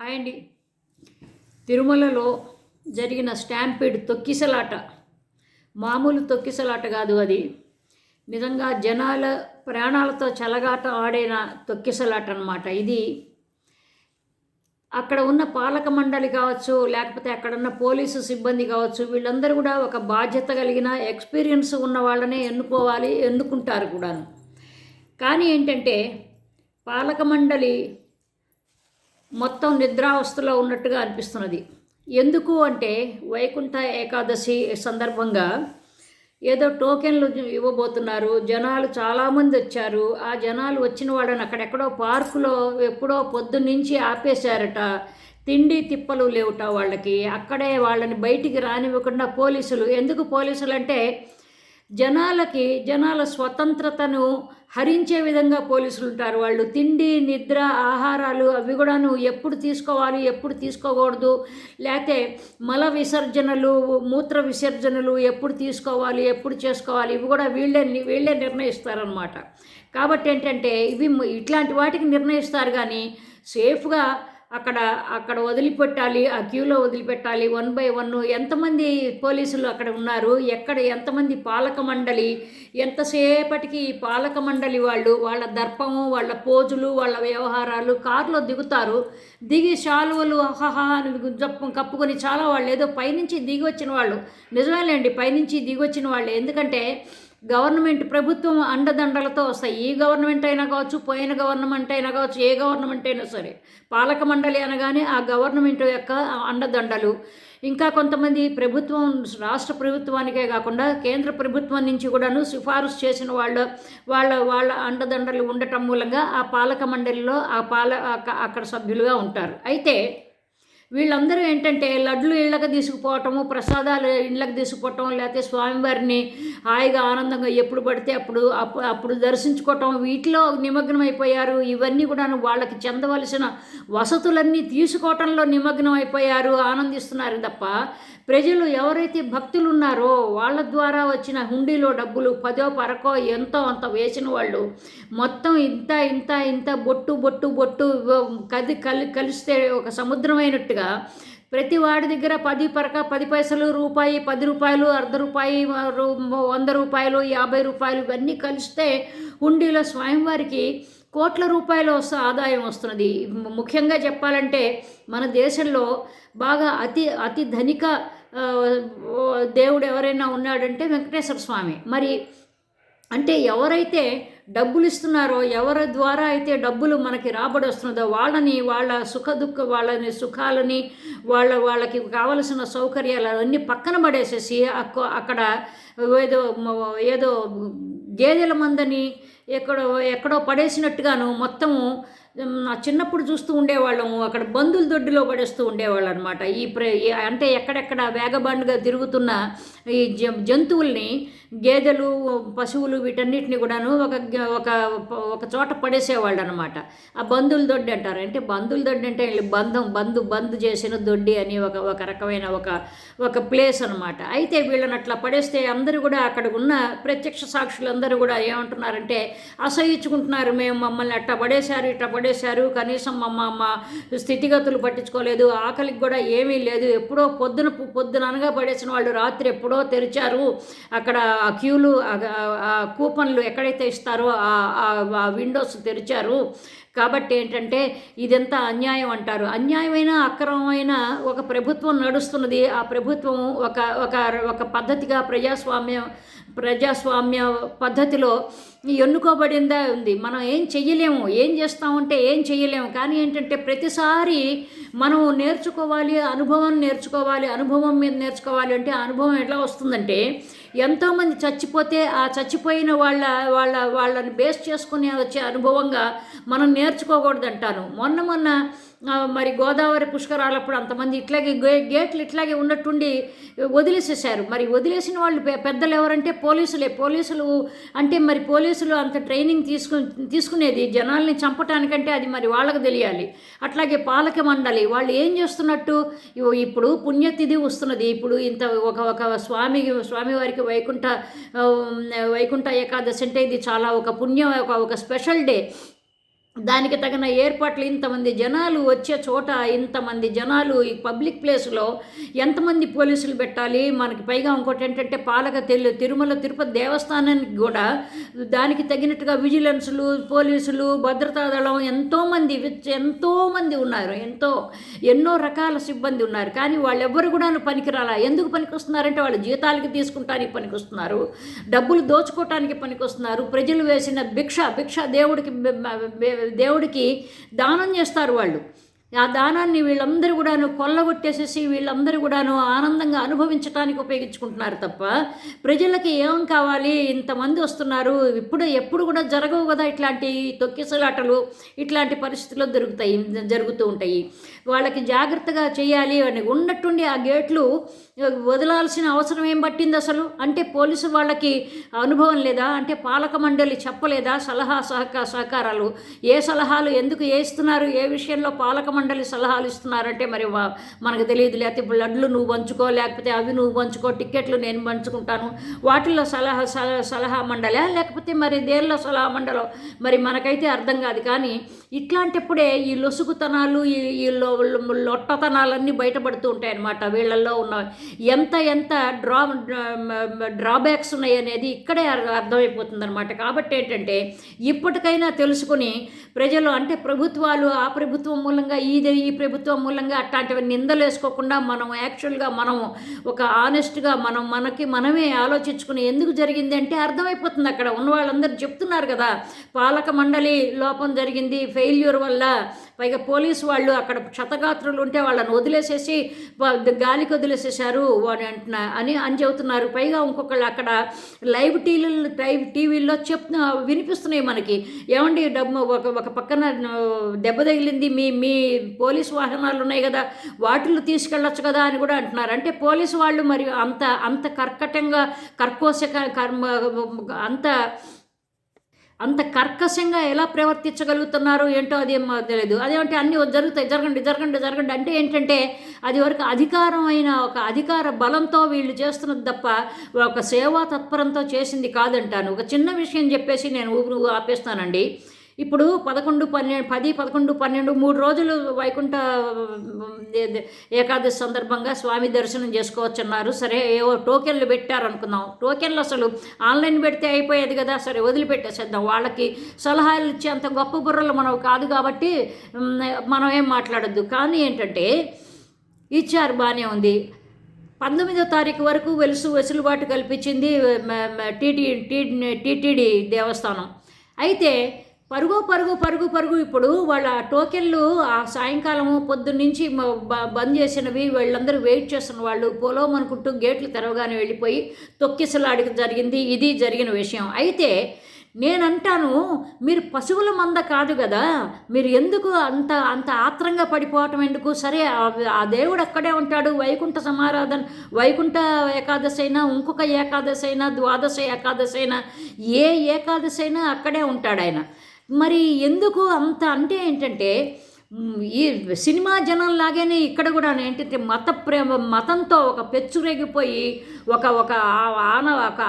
Hi అండి. తిరుమలలో జరిగిన స్టాంపీడ్ తొక్కిసలాట. మామూలు తొక్కిసలాట కాదు అది. నిజంగా జనాల ప్రాణాలతో చలగాట ఆడిన తొక్కిసలాట అనమాట ఇది. అక్కడ ఉన్న పాలక మండలి కావచ్చు లేకపోతే అక్కడ ఉన్న పోలీసు సిబ్బంది కావచ్చు వీళ్ళందరూ కూడా ఒక బాధ్యత కలిగిన ఎక్స్పీరియన్స్ ఉన్న వాళ్ళనే ఎన్నుకోవాలి ఎన్నుకుంటారు కూడాను. కానీ ఏంటంటే పాలక మండలి మొత్తం నిద్రావస్థలో ఉన్నట్టుగా అనిపిస్తున్నది. ఎందుకు అంటే వైకుంఠ ఏకాదశి సందర్భంగా ఏదో టోకెన్లు ఇవ్వబోతున్నారు. జనాలు చాలామంది వచ్చారు. ఆ జనాలు వచ్చిన వాళ్ళని అక్కడెక్కడో పార్కులో ఎప్పుడో పొద్దున్నుంచి ఆపేశారట. తిండి తిప్పలు లేవుట వాళ్ళకి. అక్కడే వాళ్ళని బయటికి రానివ్వకుండా పోలీసులు ఎందుకు పోలీసులు అంటే జనాలకి జనాల స్వతంత్రతను హరించే విధంగా పోలీసులు ఉంటారు. వాళ్ళు తిండి నిద్ర ఆహారాలు అవి కూడాను ఎప్పుడు తీసుకోవాలి ఎప్పుడు తీసుకోకూడదు. లేకపోతే మల విసర్జనలు మూత్ర విసర్జనలు ఎప్పుడు తీసుకోవాలి ఎప్పుడు చేసుకోవాలి ఇవి కూడా వీళ్ళే వీళ్ళే నిర్ణయిస్తారనమాట కాబట్టి ఏంటంటే ఇవి ఇట్లాంటి వాటికి నిర్ణయిస్తారు కానీ సేఫ్గా అక్కడ అక్కడ వదిలిపెట్టాలి ఆ క్యూలో వదిలిపెట్టాలి. వన్ బై వన్ ఎంతమంది పోలీసులు అక్కడ ఉన్నారు? ఎక్కడ ఎంతమంది పాలక మండలి? ఎంతసేపటికి ఈ పాలక మండలి వాళ్ళు వాళ్ళ దర్పము వాళ్ళ పోజులు వాళ్ళ వ్యవహారాలు కారులో దిగుతారు? దిగి శాలువలు అహహ అని జప్పం కప్పుకొని చాలా వాళ్ళు ఏదో పైనుంచి దిగి వచ్చిన వాళ్ళు. నిజమేలేండి పైనుంచి దిగి వచ్చిన వాళ్ళు. ఎందుకంటే గవర్నమెంట్ ప్రభుత్వం అండదండలతో వస్తాయి. ఈ గవర్నమెంట్ అయినా కావచ్చు పోయిన గవర్నమెంట్ అయినా కావచ్చు ఏ గవర్నమెంట్ అయినా సరే పాలక మండలి అనగానే ఆ గవర్నమెంట్ యొక్క అండదండలు. ఇంకా కొంతమంది ప్రభుత్వం రాష్ట్ర ప్రభుత్వానికే కాకుండా కేంద్ర ప్రభుత్వం నుంచి కూడాను సిఫారసు చేసిన వాళ్ళ వాళ్ళ వాళ్ళ అండదండలు ఉండటం మూలంగా ఆ పాలక మండలిలో ఆ పాల అక్కడ సభ్యులుగా ఉంటారు. అయితే వీళ్ళందరూ ఏంటంటే లడ్లు ఇళ్ళకి తీసుకుపోవటము ప్రసాదాలు ఇళ్ళకి తీసుకుపోవటం లేకపోతే స్వామివారిని హాయిగా ఆనందంగా ఎప్పుడు పడితే అప్పుడు అప్పుడు దర్శించుకోవటం వీటిలో నిమగ్నం అయిపోయారు ఇవన్నీ కూడా వాళ్ళకి చెందవలసిన వసతులన్నీ తీసుకోవటంలో నిమగ్నం అయిపోయారు ఆనందిస్తున్నారు తప్ప ప్రజలు ఎవరైతే భక్తులు ఉన్నారో వాళ్ళ ద్వారా వచ్చిన హుండీలో డబ్బులు పదో పరకో ఎంతో అంత వేసిన వాళ్ళు మొత్తం ఇంత ఇంత ఇంత బొట్టు బొట్టు బొట్టు కది కలి కలిస్తే ఒక సముద్రమైనట్టుగా ప్రతి వాడి దగ్గర పది పరక పది పైసలు రూపాయి పది రూపాయలు అర్ధ రూపాయి వంద రూపాయలు యాభై రూపాయలు ఇవన్నీ కలిస్తే హుండీలో స్వయంవారికి కోట్ల రూపాయల వస్తు ఆదాయం వస్తున్నది. ముఖ్యంగా చెప్పాలంటే మన దేశంలో బాగా అతి అతి ధనిక దేవుడు ఎవరైనా ఉన్నాడంటే వెంకటేశ్వర స్వామి. మరి అంటే ఎవరైతే డబ్బులు ఇస్తున్నారో ఎవరి ద్వారా అయితే డబ్బులు మనకి రాబడి వస్తున్నదో వాళ్ళని వాళ్ళ సుఖ దుఃఖ వాళ్ళని సుఖాలని వాళ్ళ వాళ్ళకి కావలసిన సౌకర్యాలు అవన్నీ పక్కన పడేసేసి అక్కడ ఏదో ఏదో గేదెల మందని ఎక్కడో ఎక్కడో పడేసినట్టుగాను మొత్తము చిన్నప్పుడు చూస్తూ ఉండేవాళ్ళము. అక్కడ బందుల దొడ్డిలో పడేస్తూ ఉండేవాళ్ళు అనమాట ఈ ప్ర అంటే ఎక్కడెక్కడ వేగబాండుగా తిరుగుతున్న ఈ జంతువుల్ని గేదెలు పశువులు వీటన్నిటిని కూడాను ఒక ఒక ఒక చోట పడేసేవాళ్ళు అనమాట ఆ బంధువుల దొడ్డి అంటారు. అంటే బంధువుల దొడ్డి అంటే బంధం బంధు బంధు చేసిన దొడ్డి అని ఒక ఒక రకమైన ఒక ఒక ప్లేస్ అనమాట. అయితే వీళ్ళని అట్లా పడేస్తే అందరూ కూడా అక్కడ ఉన్న ప్రత్యక్ష సాక్షులు అందరూ కూడా ఏమంటున్నారంటే అసహించుకుంటున్నారు. మేము మమ్మల్ని అట్ట పడేశారు ఇట్ట పడేశారు. కనీసం మా మా స్థితిగతులు పట్టించుకోలేదు. ఆకలికి కూడా ఏమీ లేదు. ఎప్పుడో పొద్దున పొద్దున అనగా పడేసిన వాళ్ళు రాత్రి ఎప్పుడో తెరిచారు. అక్కడ ఆ క్యూలు కూపన్లు ఎక్కడైతే ఇస్తారో ఆ విండోస్ తెరిచారు. కాబట్టి ఏంటంటే ఇదంతా అన్యాయం అంటారు. అన్యాయమైన అక్రమమైన ఒక ప్రభుత్వం నడుస్తున్నది. ఆ ప్రభుత్వం ఒక ఒక ఒక పద్ధతిగా ప్రజాస్వామ్యం ప్రజాస్వామ్య పద్ధతిలో ఎన్నుకోబడిందా ఉంది. మనం ఏం చెయ్యలేము. ఏం చేస్తామంటే ఏం చెయ్యలేము. కానీ ఏంటంటే ప్రతిసారి మనం నేర్చుకోవాలి అనుభవం నేర్చుకోవాలి అనుభవం మీద నేర్చుకోవాలి అంటే అనుభవం ఎట్లా వస్తుందంటే ఎంతోమంది చచ్చిపోతే ఆ చచ్చిపోయిన వాళ్ళ వాళ్ళ వాళ్ళని బేస్ చేసుకుని వచ్చే అనుభవంగా మనం నేర్చుకోకూడదంటాను. మొన్న మొన్న మరి గోదావరి పుష్కరాలప్పుడు అంతమంది ఇట్లాగే గేట్లు ఇట్లాగే ఉన్నట్టుండి వదిలేసేసారు మరి వదిలేసిన వాళ్ళు పెద్దలు ఎవరంటే పోలీసులే. పోలీసులు అంటే మరి పోలీసులు అంత ట్రైనింగ్ తీసుకు తీసుకునేది జనాల్ని చంపటానికంటే అది మరి వాళ్ళకి తెలియాలి. అట్లాగే పాలక మండలి వాళ్ళు ఏం చేస్తున్నట్టు? ఇప్పుడు పుణ్యతిథి వస్తున్నది. ఇప్పుడు ఇంత ఒక ఒక స్వామి స్వామివారికి వైకుంఠ వైకుంఠ ఏకాదశి అంటే ఇది చాలా ఒక పుణ్యం ఒక ఒక స్పెషల్ డే. Hmm. దానికి తగిన ఏర్పాట్లు ఇంతమంది జనాలు వచ్చే చోట ఇంతమంది జనాలు ఈ పబ్లిక్ ప్లేస్లో ఎంతమంది పోలీసులు పెట్టాలి? మనకి పైగా ఇంకోటి ఏంటంటే పాలక తెలు తిరుమల తిరుపతి దేవస్థానానికి కూడా దానికి తగినట్టుగా విజిలెన్సులు పోలీసులు భద్రతా దళం ఎంతోమంది ఎంతోమంది ఉన్నారు. ఎంతో ఎన్నో రకాల సిబ్బంది ఉన్నారు. కానీ వాళ్ళెవ్వరు కూడా పనికిరాలా? ఎందుకు పనికొస్తున్నారంటే వాళ్ళు జీతాలకి తీసుకుంటానికి పనికొస్తున్నారు. డబ్బులు దోచుకోవటానికి పనికొస్తున్నారు. ప్రజలు వేసిన భిక్ష భిక్ష దేవుడికి దేవుడికి దానం చేస్తారు వాళ్ళు. ఆ దానాన్ని వీళ్ళందరూ కూడాను కొల్లగొట్టేసేసి వీళ్ళందరూ కూడాను ఆనందంగా అనుభవించడానికి ఉపయోగించుకుంటున్నారు తప్ప ప్రజలకి ఏం కావాలి? ఇంతమంది వస్తున్నారు. ఇప్పుడు ఎప్పుడు కూడా జరగవు కదా ఇట్లాంటి తొక్కిసలాటలు ఇట్లాంటి పరిస్థితుల్లో దొరుకుతాయి జరుగుతూ ఉంటాయి. వాళ్ళకి జాగ్రత్తగా చేయాలి అని ఉన్నట్టుండి ఆ గేట్లు వదలాల్సిన అవసరం ఏం పట్టింది అసలు? అంటే పోలీసు వాళ్ళకి అనుభవం లేదా? అంటే పాలక మండలి చెప్పలేదా? సలహా సహక సహకారాలు ఏ సలహాలు ఎందుకు వేస్తున్నారు? ఏ విషయంలో పాలక మండలి సలహాలు ఇస్తున్నారంటే మరి వా- మనకు తెలియదు. లేకపోతే బ్లడ్లు లడ్లు నువ్వు పంచుకో లేకపోతే అవి నువ్వు పంచుకో టిక్కెట్లు నేను పంచుకుంటాను. వాటిల్లో సలహా సలహా మండలా? లేకపోతే మరి దేనిలో సలహా మండలం? మరి మనకైతే అర్థం కాదు. కానీ ఇట్లాంటప్పుడే ఈ లొసుగుతనాలు ఈ ఈ లో- లొట్టతనాలన్నీ బయటపడుతూ ఉంటాయి అన్నమాట వీళ్ళల్లో ఉన్న ఎంత ఎంత డ్రా డ్రాబ్యాక్స్ ఉన్నాయి అనేది ఇక్కడే అర్థ- అర్థమైపోతుంది అనమాట కాబట్టి ఏంటంటే ఇప్పటికైనా తెలుసుకుని ప్రజలు అంటే ప్రభుత్వాలు ఆ ప్రభుత్వం మూలంగా ఇది ఈ ప్రభుత్వం మూలంగా అట్లాంటివి నిందలు వేసుకోకుండా మనం యాక్చువల్గా మనం ఒక ఆనెస్ట్గా మనం మనకి మనమే ఆలోచించుకుని ఎందుకు జరిగింది అంటే అర్థమైపోతుంది అక్కడ ఉన్న వాళ్ళందరూ చెప్తున్నారు కదా. పాలక మండలి లోపం జరిగింది ఫెయిల్యూర్ వల్ల పైగా పోలీసు వాళ్ళు అక్కడ క్షతగాత్రులు ఉంటే వాళ్ళని వదిలేసేసి గాలికి వదిలేసేసారు అని అంటున్నా అని అని చెబుతున్నారు. పైగా ఇంకొకళ్ళు అక్కడ లైవ్ టీవీలు లైవ్ టీవీల్లో చెప్తు వినిపిస్తున్నాయి మనకి. ఏమండి డబ్బు ఒక ఒక పక్కన దెబ్బ తగిలింది మీ మీ పోలీసు వాహనాలు ఉన్నాయి కదా వాటిల్లో తీసుకెళ్ళొచ్చు కదా అని కూడా అంటున్నారు. అంటే పోలీసు వాళ్ళు మరి అంత అంత కర్కటంగా కర్కోశక కర్మ అంత అంత కర్కశంగా ఎలా ప్రవర్తించగలుగుతున్నారు ఏంటో అది ఏమో తెలియదు. అదేమంటే అన్నీ జరుగుతాయి జరగండి జరగండి జరగండి అంటే ఏంటంటే అది వరకు అధికారం అయిన ఒక అధికార బలంతో వీళ్ళు చేస్తున్నది తప్ప ఒక సేవా తత్పరంతో చేసింది కాదంటాను. ఒక చిన్న విషయం చెప్పేసి నేను ఊపిరి ఆపేస్తానండి. ఇప్పుడు పదకొండు పన్నెండు పది పదకొండు పన్నెండు మూడు రోజులు వైకుంఠ ఏకాదశి సందర్భంగా స్వామి దర్శనం చేసుకోవచ్చున్నారు. సరే ఏవో టోకెన్లు పెట్టారనుకుందాం. టోకెన్లు అసలు ఆన్లైన్ పెడితే అయిపోయేది కదా సరే వదిలిపెట్టేసేద్దాం. వాళ్ళకి సలహాలు ఇచ్చే అంత గొప్ప బుర్రలు మనం కాదు కాబట్టి మనం ఏం మాట్లాడద్దు. కానీ ఏంటంటే ఇచ్చారు బాగానే ఉంది. పంతొమ్మిదో తారీఖు వరకు వెలుసు వెసులుబాటు కల్పించింది టీటీ టీ- టీటీడీ దేవస్థానం. అయితే పరుగు పరుగు పరుగు పరుగు. ఇప్పుడు వాళ్ళ టోకెన్లు ఆ సాయంకాలం పొద్దున్నుంచి మ- బంద్ చేసినవి వాళ్ళందరూ వెయిట్ చేస్తున్న వాళ్ళు. పొలం అనుకుంటూ గేట్లు తెరవగానే వెళ్ళిపోయి తొక్కిసలాడికి జరిగింది. ఇది జరిగిన విషయం. అయితే నేనంటాను మీరు పశువుల మంద కాదు కదా. మీరు ఎందుకు అంత అంత ఆత్రంగా పడిపోవటం ఎందుకు? సరే ఆ- ఆ దేవుడు అక్కడే ఉంటాడు. వైకుంఠ సమారాధన వైకుంఠ ఏకాదశి అయినా ఇంకొక ఏకాదశి అయినా ద్వాదశ ఏకాదశి అయినా ఏ ఏకాదశి అయినా అక్కడే ఉంటాడు ఆయన. మరి ఎందుకు అంత అంటే ఏంటంటే ఈ సినిమా జనం లాగానే ఇక్కడ కూడా ఏంటంటే మత ప్రేమ మతంతో ఒక పెచ్చురేగిపోయి ఒక ఒక ఆన ఒక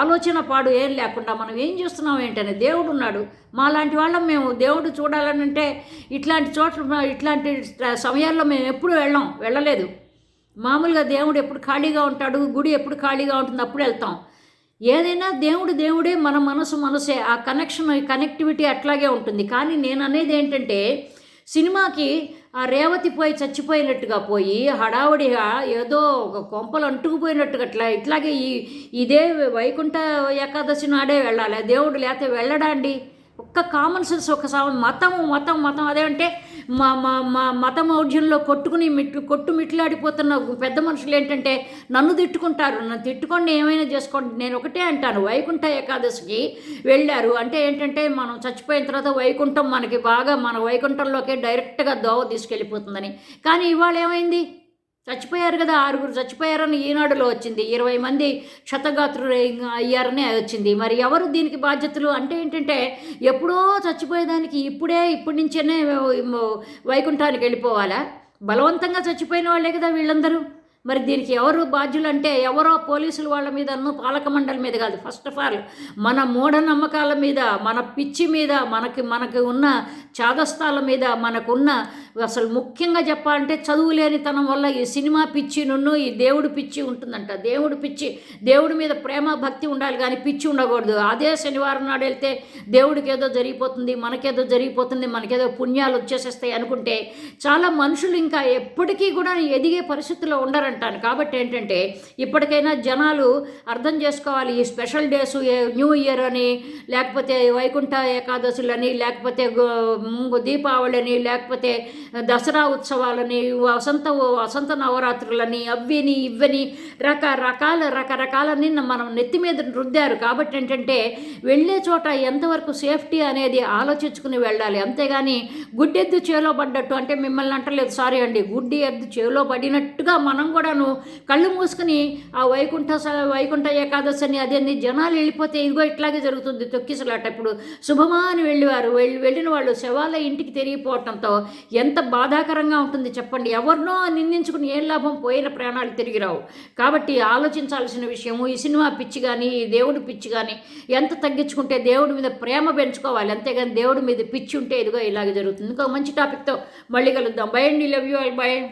ఆలోచన పాడు ఏం లేకుండా మనం ఏం చేస్తున్నాం ఏంటనే దేవుడు ఉన్నాడు. మాలాంటి వాళ్ళం మేము దేవుడు చూడాలని అంటే ఇట్లాంటి చోట్ల ఇట్లాంటి సమయాల్లో మేము ఎప్పుడు వెళ్ళాం వెళ్ళలేదు. మామూలుగా దేవుడు ఎప్పుడు ఖాళీగా ఉంటాడు గుడి ఎప్పుడు ఖాళీగా ఉంటుంది అప్పుడు వెళ్తాం. ఏదైనా దేవుడు దేవుడే మన మనసు మనసే ఆ కనెక్షన్ కనెక్టివిటీ అట్లాగే ఉంటుంది. కానీ నేను అనేది ఏంటంటే సినిమాకి ఆ రేవతి పోయి చచ్చిపోయినట్టుగా పోయి హడావుడిగా ఏదో ఒక కొంపలు అంటుకుపోయినట్టుగా అట్లా ఇట్లాగే ఈ ఇదే వైకుంఠ ఏకాదశి నాడే వెళ్ళాలి. దేవుడు లేకపోతే వెళ్ళడాండి ఒక్క కామన్ సెన్స్ ఒక మతం మతం మతం అదే అంటే మా మా మా మత మౌఢ్యంలో కొట్టుకుని మిట్లు కొట్టు మిట్లాడిపోతున్న పెద్ద మనుషులు ఏంటంటే నన్ను తిట్టుకుంటారు. నన్ను తిట్టుకోండి ఏమైనా చేసుకోండి. నేను ఒకటే అంటాను. వైకుంఠ ఏకాదశికి వెళ్ళారు. అంటే ఏంటంటే మనం చచ్చిపోయిన తర్వాత వైకుంఠం మనకి బాగా మన వైకుంఠంలోకే డైరెక్ట్గా దోవ తీసుకెళ్ళిపోతుందని. కానీ ఇవాళ ఏమైంది చచ్చిపోయారు కదా ఆరుగురు చచ్చిపోయారని ఈనాడులో వచ్చింది. ఇరవై మంది క్షతగాత్రులు అయ్యారని వచ్చింది. మరి ఎవరు దీనికి బాధ్యతలు? అంటే ఏంటంటే ఎప్పుడో చచ్చిపోయేదానికి ఇప్పుడే ఇప్పటి నుంచేనే వైకుంఠానికి వెళ్ళిపోవాలా? బలవంతంగా చచ్చిపోయిన వాళ్ళే కదా వీళ్ళందరూ. మరి దీనికి ఎవరు బాధ్యులు అంటే ఎవరో పోలీసులు వాళ్ళ మీద పాలక మండలి మీద కాదు. ఫస్ట్ ఆఫ్ ఆల్ మన మూఢనమ్మకాల మీద మన పిచ్చి మీద మనకి మనకి ఉన్న చాదస్తాల మీద మనకున్న అసలు ముఖ్యంగా చెప్పాలంటే చదువు లేనితనం వల్ల ఈ సినిమా పిచ్చి నున్ను ఈ దేవుడు పిచ్చి ఉంటుందంట. దేవుడు పిచ్చి దేవుడి మీద ప్రేమ భక్తి ఉండాలి కానీ పిచ్చి ఉండకూడదు. అదే శనివారం నాడు వెళ్తే దేవుడికి ఏదో జరిగిపోతుంది మనకేదో జరిగిపోతుంది మనకేదో పుణ్యాలు వచ్చేసేస్తాయి అనుకుంటే చాలా మనుషులు ఇంకా ఎప్పటికీ కూడా ఎదిగే పరిస్థితిలో అంటాను. కాబట్టి ఏంటంటే ఇప్పటికైనా జనాలు అర్థం చేసుకోవాలి ఈ స్పెషల్ డేస్ న్యూ ఇయర్ అని లేకపోతే వైకుంఠ ఏకాదశులని లేకపోతే గో- దీపావళి అని లేకపోతే దసరా ఉత్సవాలని వసంత వసంత నవరాత్రులని అవ్విని ఇవ్వని రకరకాల రకరకాలని మనం నెత్తి మీద రుద్దారు. కాబట్టి ఏంటంటే వెళ్ళే చోట ఎంతవరకు సేఫ్టీ అనేది ఆలోచించుకుని వెళ్ళాలి. అంతేగాని గుడ్డెద్దు చేలో పడ్డట్టు అంటే మిమ్మల్ని అంటలేదు. సారీ అండి గుడ్డి ఎద్దు చేలో పడినట్టుగా మనం కూడా కూడాను కళ్ళు మూసుకుని ఆ వైకుంఠ స- వైకుంఠ ఏకాదశి అని అదేంది? జనాలు వెళ్ళిపోతే ఇదిగో ఇట్లాగే జరుగుతుంది తొక్కిసలాట. ఇప్పుడు శుభమా అని వెళ్ళేవారు. వెళ్ళి వెళ్ళిన వాళ్ళు శవాల ఇంటికి తిరిగిపోవటంతో ఎంత బాధాకరంగా ఉంటుంది చెప్పండి. ఎవరినో నిందించుకుని ఏం లాభం? పోయిన ప్రాణాలు తిరిగి రావు. కాబట్టి ఆలోచించాల్సిన విషయము ఈ సినిమా పిచ్చి కానీ ఈ దేవుడి పిచ్చి కానీ ఎంత తగ్గించుకుంటే దేవుడి మీద ప్రేమ పెంచుకోవాలి. అంతేగాని దేవుడి మీద పిచ్చి ఉంటే ఇదిగో ఇలాగే జరుగుతుంది. ఇంకో మంచి టాపిక్తో మళ్ళీ కలుద్దాం. బై అండి. Love you bye.